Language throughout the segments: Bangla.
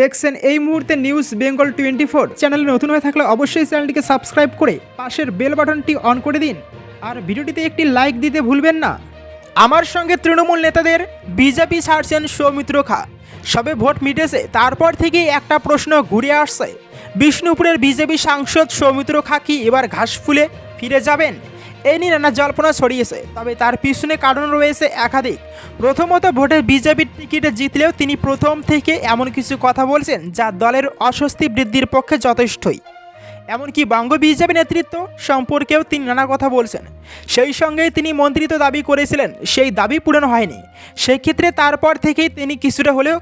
দেখছেন এই মুহূর্তে নিউজ বেঙ্গল টোয়েন্টি ফোর চ্যানেলে নতুন হয়ে থাকলে অবশ্যই চ্যানেলটিকে সাবস্ক্রাইব করে পাশের বেল বাটনটি অন করে দিন। আর ভিডিওটিতে একটি লাইক দিতে ভুলবেন না। আমার সঙ্গে তৃণমূল নেতাদের বিজেপি ছাড়ছেন সৌমিত্র খা। সবে ভোট মিটেছে, তারপর থেকে একটা প্রশ্ন ঘুরে আসছে। বিষ্ণুপুরের বিজেপি সাংসদ সৌমিত্র খা কি এবার ঘাস ফুলে ফিরে যাবেন? এই নিয়ে নানা জল্পনা ছড়িয়েছে তবে তার পিছনে কারণ রয়েছে একাধিক। প্রথমত ভোটে বিজেপির টিকিটে জিতলেও তিনি প্রথম থেকে এমন কিছু কথা বলছেন যা দলের অস্বস্তি বৃদ্ধির পক্ষে যথেষ্টই। এমনকি বঙ্গ বিজেপি নেতৃত্ব সম্পর্কেও তিনি নানা কথা বলছেন। সেই সঙ্গেই তিনি মন্ত্রিত্ব দাবি করেছিলেন, সেই দাবি পূরণ হয়নি। সেক্ষেত্রে তারপর থেকেই তিনি কিছুটা হলেও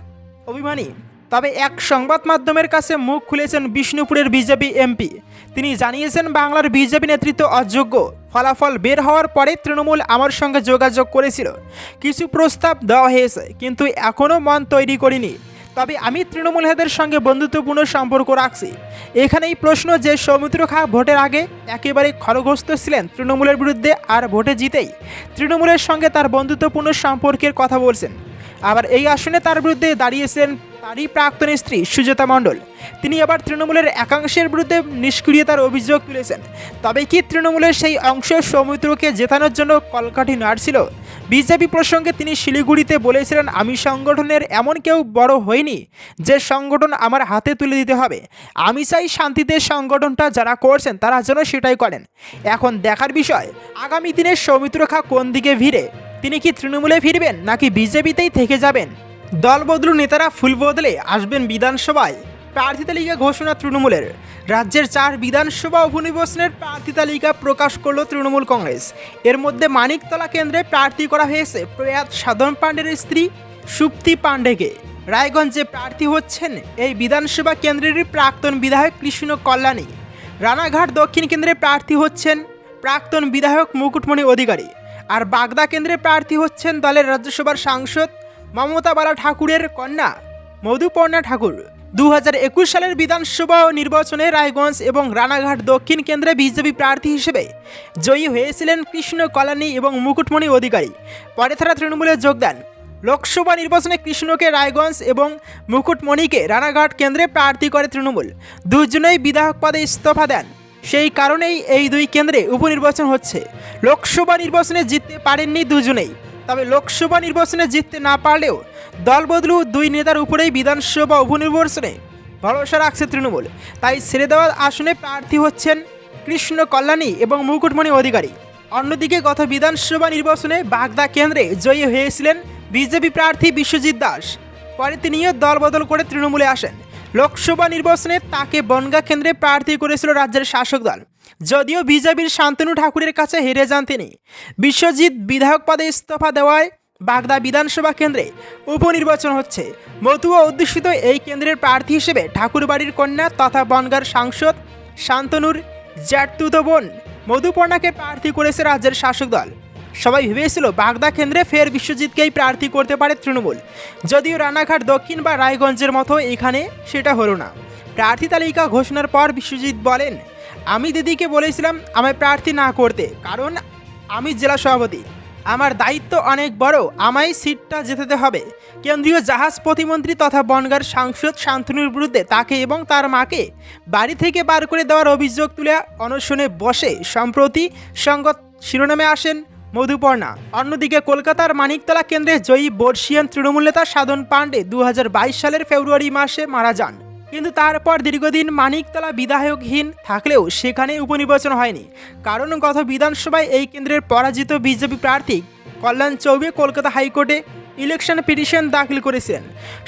অভিমানী। তবে এক সংবাদ মাধ্যমের কাছে মুখ খুলেছেন বিষ্ণুপুরের বিজেপি এমপি। তিনি জানিয়েছেন বাংলার বিজেপি নেতৃত্ব অযোগ্য। ফলাফল বের হওয়ার পরে তৃণমূল আমার সঙ্গে যোগাযোগ করেছিল। কিছু প্রস্তাব দেওয়া হয়েছে, কিন্তু এখনও মন তৈরি করিনি। তবে আমি তৃণমূল নেতাদের সঙ্গে বন্ধুত্বপূর্ণ সম্পর্ক রাখছি। এখানেই প্রশ্ন যে সৌমিত্র খা ভোটের আগে একেবারে খরগ্রস্ত ছিলেন তৃণমূলের বিরুদ্ধে আর ভোটে জিতেই তৃণমূলের সঙ্গে তার বন্ধুত্বপূর্ণ সম্পর্কের কথা বলছেন। আবার এই আসনে তার বিরুদ্ধে দাঁড়িয়েছেন তারই প্রাক্তন স্ত্রী সুজাতা মণ্ডল। তিনি আবার তৃণমূলের একাংশের বিরুদ্ধে নিষ্ক্রিয়তার অভিযোগ তুলেছেন। তবে কি তৃণমূলের সেই অংশ সৌমিত্রকে জেতানোর জন্য কলকাঠি নাড়ছিল বিজেপি প্রসঙ্গে তিনি শিলিগুড়িতে বলেছিলেন, আমি সংগঠনের এমন কেউ বড় হইনি যে সংগঠন আমার হাতে তুলে দিতে হবে। আমি চাই শান্তিতে সংগঠনটা যারা করছেন তারা যেন সেটাই করেন। এখন দেখার বিষয়, আগামী দিনে সৌমিত্র খা কোন দিকে ভিড়ে? তিনি কি তৃণমূলে ফিরবেন নাকি বিজেপিতেই থেকে যাবেন? দলবদলু নেতারা ফুল বদলে আসবেন বিধানসভায়। প্রার্থী তালিকা ঘোষণা তৃণমূলের। রাজ্যের চার বিধানসভা উপনির্বাচনের প্রার্থী তালিকা প্রকাশ করল তৃণমূল কংগ্রেস। এর মধ্যে মানিকতলা কেন্দ্রে প্রার্থী করা হয়েছে প্রয়াত সাধন পাণ্ডের স্ত্রী সুপ্তি পাণ্ডেকে। রায়গঞ্জে প্রার্থী হচ্ছেন এই বিধানসভা কেন্দ্রেরই প্রাক্তন বিধায়ক কৃষ্ণ কল্যাণী। রানাঘাট দক্ষিণ কেন্দ্রে প্রার্থী হচ্ছেন প্রাক্তন বিধায়ক মুকুটমণি অধিকারী। আর বাগদা কেন্দ্রে প্রার্থী হচ্ছেন দলের রাজ্যসভার সাংসদ মমতা বালা ঠাকুরের কন্যা, মধুপর্ণা ঠাকুর। দু একুশ সালের বিধানসভা নির্বাচনে রায়গঞ্জ এবং রানাঘাট দক্ষিণ কেন্দ্রে বিজেপি প্রার্থী হিসেবে জয়ী হয়েছিলেন কৃষ্ণ কল্যাণী এবং মুকুটমণি অধিকারী। পরে তারা তৃণমূলে যোগ দেন। লোকসভা নির্বাচনে কৃষ্ণকে রায়গঞ্জ এবং মুকুটমণিকে রানাঘাট কেন্দ্রে প্রার্থী করে তৃণমূল। দুজনেই বিধায়ক পদে ইস্তফা দেন। সেই কারণেই এই দুই কেন্দ্রে উপনির্বাচন হচ্ছে। লোকসভা নির্বাচনে জিততে পারেননি দুজনেই। তবে লোকসভা নির্বাচনে জিততে না পারলেও দলবদলু দুই নেতার উপরেই বিধানসভা উপনির্বাচনে ভরসা রাখছে তৃণমূল। তাই ছেড়ে দেওয়া আসনে প্রার্থী হচ্ছেন কৃষ্ণ কল্যাণী এবং মুকুটমণি অধিকারী। অন্যদিকে গত বিধানসভা নির্বাচনে বাগদা কেন্দ্রে জয়ী হয়েছিলেন বিজেপি প্রার্থী বিশ্বজিৎ দাস। পরে তিনিও দলবদল করে তৃণমূলে আসেন। লোকসভা নির্বাচনে তাকে বনগা কেন্দ্রে প্রার্থী করেছিল রাজ্যের শাসক দল। যদিও বিজেপির শান্তনু ঠাকুরের কাছে হেরে যান তিনি। বিশ্বজিৎ বিধায়ক পদে ইস্তফা দেওয়ায় বাগদা বিধানসভা কেন্দ্রে উপনির্বাচন হচ্ছে। মতুয়া অধ্যুষিত এই কেন্দ্রের প্রার্থী হিসেবে ঠাকুরবাড়ির কন্যা তথা বনগার সাংসদ শান্তনুর জ্যাঠতুতো বোন মধুপর্ণাকে প্রার্থী করেছে রাজ্যের শাসক দল। সবাই ভেবেছিল বাগদা কেন্দ্রে ফের বিশ্বজিৎকেই প্রার্থী করতে পারে তৃণমূল। যদিও রানাঘাট, দক্ষিণ বা রায়গঞ্জের মতো এখানে সেটা হলো না। প্রার্থী তালিকা ঘোষণার পর বিশ্বজিৎ বলেন আমি দিদিকে বলেছিলাম আমায় প্রার্থী না করতে, কারণ আমি জেলা সভাপতি। আমার দায়িত্ব অনেক বড়, আমায় সিটটা জেতাতে হবে। কেন্দ্রীয় জাহাজ প্রতিমন্ত্রী তথা বনগার সাংসদ শান্তনুর বিরুদ্ধে তাকে এবং তার মাকে বাড়ি থেকে বার করে দেওয়ার অভিযোগ তুলে অনশনে বসে সম্প্রতি সংগত শিরোনামে আসেন মধুপর্ণা। অন্যদিকে কলকাতার মানিকতলা কেন্দ্রে জয়ী বর্ষিয়ান তৃণমূল নেতা সাধন পাণ্ডে দু হাজার বাইশ সালের ফেব্রুয়ারি মাসে মারা যান। কিন্তু তারপর দীর্ঘদিন মানিকতলা বিধায়কহীন থাকলেও সেখানে উপনির্বাচন হয়নি। কারণ গত বিধানসভায় এই কেন্দ্রের পরাজিত বিজেপি প্রার্থী কল্যাণ চৌবে কলকাতা হাইকোর্টে ইলেকশন পিটিশন দাখিল করেছেন।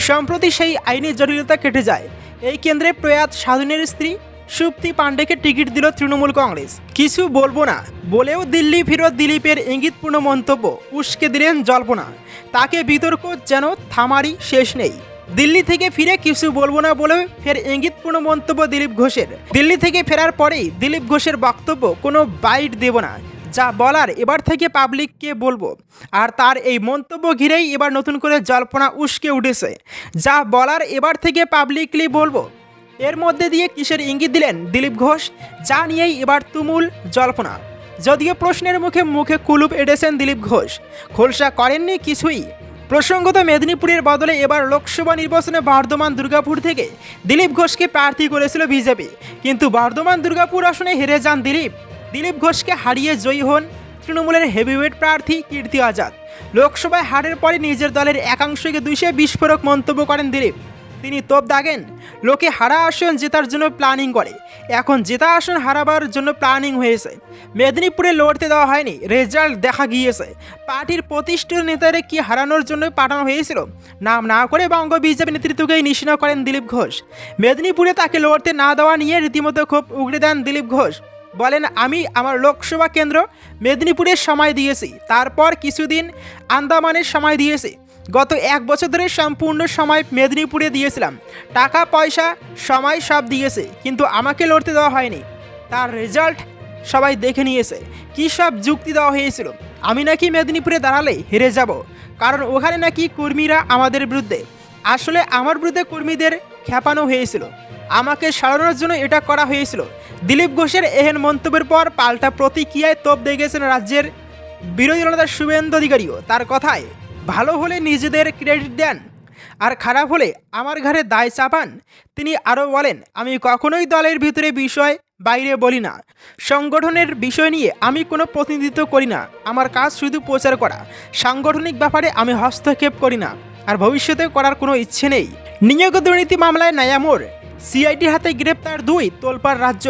সম্প্রতি সেই আইনি জটিলতা কেটে যায়। এই কেন্দ্রে প্রয়াত সাধনের স্ত্রী সুপ্তি পাণ্ডেকে টিকিট দিল তৃণমূল কংগ্রেস। কিছু বলব না, বলেও দিল্লি ফেরত দিলীপের ইঙ্গিতপূর্ণ মন্তব্য উস্কে দিলেন জল্পনা। তাকে বিতর্ক যেন থামারই শেষ নেই। দিল্লি থেকে ফিরে কিছু বলব না বলে ফের ইঙ্গিতপূর্ণ মন্তব্য দিলীপ ঘোষের। দিল্লি থেকে ফেরার পরেই দিলীপ ঘোষের বক্তব্য কোনো বাইট দেব না। যা বলার এবার থেকে পাবলিককে বলব। আর তার এই মন্তব্য ঘিরেই এবার নতুন করে জল্পনা উস্কে উঠেছে। যা বলার এবার থেকে পাবলিকলি বলব। এর মধ্যে দিয়ে কিসের ইঙ্গিত দিলেন দিলীপ ঘোষ? যা নিয়েই এবার তুমুল জল্পনা। যদিও প্রশ্নের মুখে মুখে কুলুপ এড়েছেন দিলীপ ঘোষ। খোলসা করেননি কিছুই। প্রসঙ্গত মেদিনীপুরের বদলে এবার লোকসভা নির্বাচনে বর্ধমান, দুর্গাপুর থেকে দিলীপ ঘোষকে প্রার্থী করেছিল বিজেপি। কিন্তু বর্ধমান, দুর্গাপুর আসনে হেরে যান দিলীপ। দিলীপ ঘোষকে হারিয়ে জয়ী হন তৃণমূলের হেভিওয়েট প্রার্থী কীর্তি আজাদ। লোকসভায় হারের পরে নিজের দলের একাংশকে দুইশে বিস্ফোরক মন্তব্য করেন দিলীপ। তিনি তোপ দাগেন। লোকে হারা আসন জেতার জন্য প্ল্যানিং করে। এখন জেতা আসন হারাবার জন্য প্ল্যানিং হয়েছে। মেদিনীপুরে লড়তে দেওয়া হয়নি রেজাল্ট দেখা গিয়েছে। পার্টির প্রতিষ্ঠিত নেতাদের কি হারানোর জন্য পাঠানো হয়েছিল? নাম না করে বঙ্গ বিজেপি নেতৃত্বকেই নিশ্চিন্ন করেন দিলীপ ঘোষ। মেদিনীপুরে তাকে লড়তে না দেওয়া নিয়ে রীতিমতো ক্ষোভ উগড়ে দেন দিলীপ ঘোষ। বলেন, আমি আমার লোকসভা কেন্দ্র মেদিনীপুরের সময় দিয়েছি। তারপর কিছুদিন আন্দামানের সময় দিয়েছি। গত এক বছর ধরে সম্পূর্ণ সময় মেদিনীপুরে দিয়েছিলাম। টাকা, পয়সা, সময় সব দিয়েছে, কিন্তু আমাকে লড়তে দেওয়া হয়নি। তার রেজাল্ট সবাই দেখে নিয়েছে। কী সব যুক্তি দেওয়া হয়েছিল? আমি নাকি মেদিনীপুরে দাঁড়ালে হেরে যাব, কারণ ওখানে নাকি কর্মীরা আমাদের বিরুদ্ধে। আসলে আমার বিরুদ্ধে কর্মীদের খেপানো হয়েছিল। আমাকে সারানোর জন্য এটা করা হয়েছিল। দিলীপ ঘোষের এহেন মন্তব্যের পর পাল্টা প্রতিক্রিয়ায় তোপ দেখেছেন রাজ্যের বিরোধী দলনেতা শুভেন্দু অধিকারীও। তার কথায় ভালো হলে নিজেদের ক্রেডিট দেন, আর খারাপ হলে আমার ঘাড়ে দায় চাপান। তিনি আরও বলেন, আমি কখনোই দলের ভিতরে বিষয় বাইরে বলি না। সংগঠনের বিষয় নিয়ে আমি কোনো প্রতিনিধিত্ব করি না। আমার কাজ শুধু প্রচার করা। সাংগঠনিক ব্যাপারে আমি হস্তক্ষেপ করি না, আর ভবিষ্যতে করার কোনো ইচ্ছে নেই। নিয়োগ দুর্নীতি মামলায় নায়ামোর সিআইডি হাতে গ্রেপ্তার দুই তোলপাড় রাজ্য।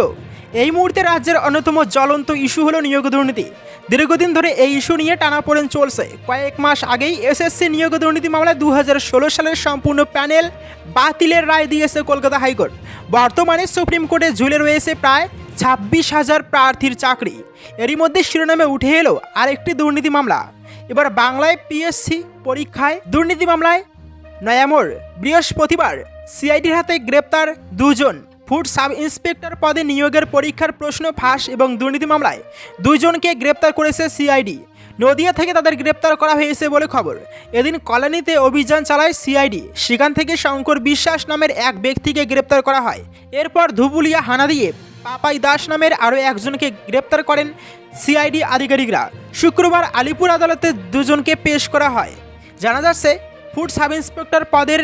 এই মুহূর্তে রাজ্যের অন্যতম জ্বলন্ত ইস্যু হলো নিয়োগ দুর্নীতি। দীর্ঘদিন ধরে এই ইস্যু নিয়ে টানাপোড়েন চলছে। কয়েক মাস আগেই এসএসসি নিয়োগ দুর্নীতি মামলায় দু হাজার ষোলো সালের সম্পূর্ণ প্যানেল বাতিলের রায় দিয়েছে কলকাতা হাইকোর্ট। বর্তমানে সুপ্রিম কোর্টে ঝুলে রয়েছে প্রায় ছাব্বিশ হাজার প্রার্থীর চাকরি। এরই মধ্যে শিরোনামে উঠে এলো আরেকটি দুর্নীতি মামলা। এবার বাংলায় পিএসসি পরীক্ষায় দুর্নীতি মামলায় নয়ামোর বৃহস্পতিবার সিআইডির হাতে গ্রেপ্তার দুজন। ফুড সাব ইন্সপেক্টর পদে নিয়োগের পরীক্ষার প্রশ্ন ফাঁস এবং দুর্নীতি মামলায় দুজনকে গ্রেপ্তার করেছে সিআইডি। নদিয়া থেকে তাদের গ্রেপ্তার করা হয়েছে বলে খবর। এদিন কলোনিতে অভিযান চালায় সিআইডি। সেখান থেকে শঙ্কর বিশ্বাস নামের এক ব্যক্তিকে গ্রেপ্তার করা হয়। এরপর ধুবুলিয়া হানা দিয়ে পাপাই দাস নামের আরও একজনকে গ্রেপ্তার করেন সিআইডি আধিকারিকরা। শুক্রবার আলিপুর আদালতে দুজনকে পেশ করা হয়। জানা যাচ্ছে, ফুড সাব ইন্সপেক্টর পদের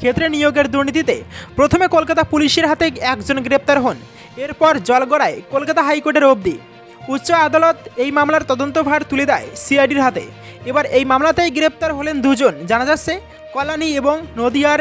ক্ষেত্রে নিয়োগের দুর্নীতিতে প্রথমে কলকাতা পুলিশের হাতে একজন গ্রেপ্তার হন, এরপর জলগড়ায় কলকাতা হাইকোর্টের অবধি। উচ্চ আদালত এই মামলার তদন্তভার তুলে দেয় সিআইডির হাতে। এবার এই মামলাতেই গ্রেপ্তার হলেন দুজন, জানা যাচ্ছে কলানি এবং নদিয়ার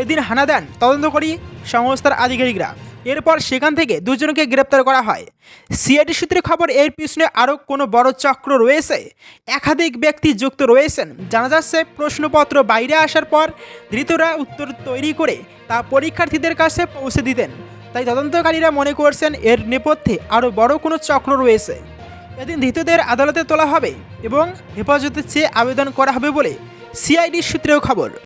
এদিন হানা দেন তদন্তকারী সংস্থার আধিকারিকরা। এরপর সেখান থেকে দুজনকে গ্রেপ্তার করা হয়। সিআইডি সূত্রে খবর, এর পিছনে আরও কোনো বড় চক্র রয়েছে? একাধিক ব্যক্তি যুক্ত রয়েছেন। জানা যাচ্ছে, প্রশ্নপত্র বাইরে আসার পর ধৃতরা উত্তর তৈরি করে তা পরীক্ষার্থীদের কাছে পৌঁছে দিতেন। তাই তদন্তকারীরা মনে করছেন, এর নেপথ্যে আরও বড় কোনো চক্র রয়েছে। এদিন ধৃতদের আদালতে তোলা হবে এবং হেফাজতের চেয়ে আবেদন করা হবে বলে সিআইডির সূত্রেও খবর।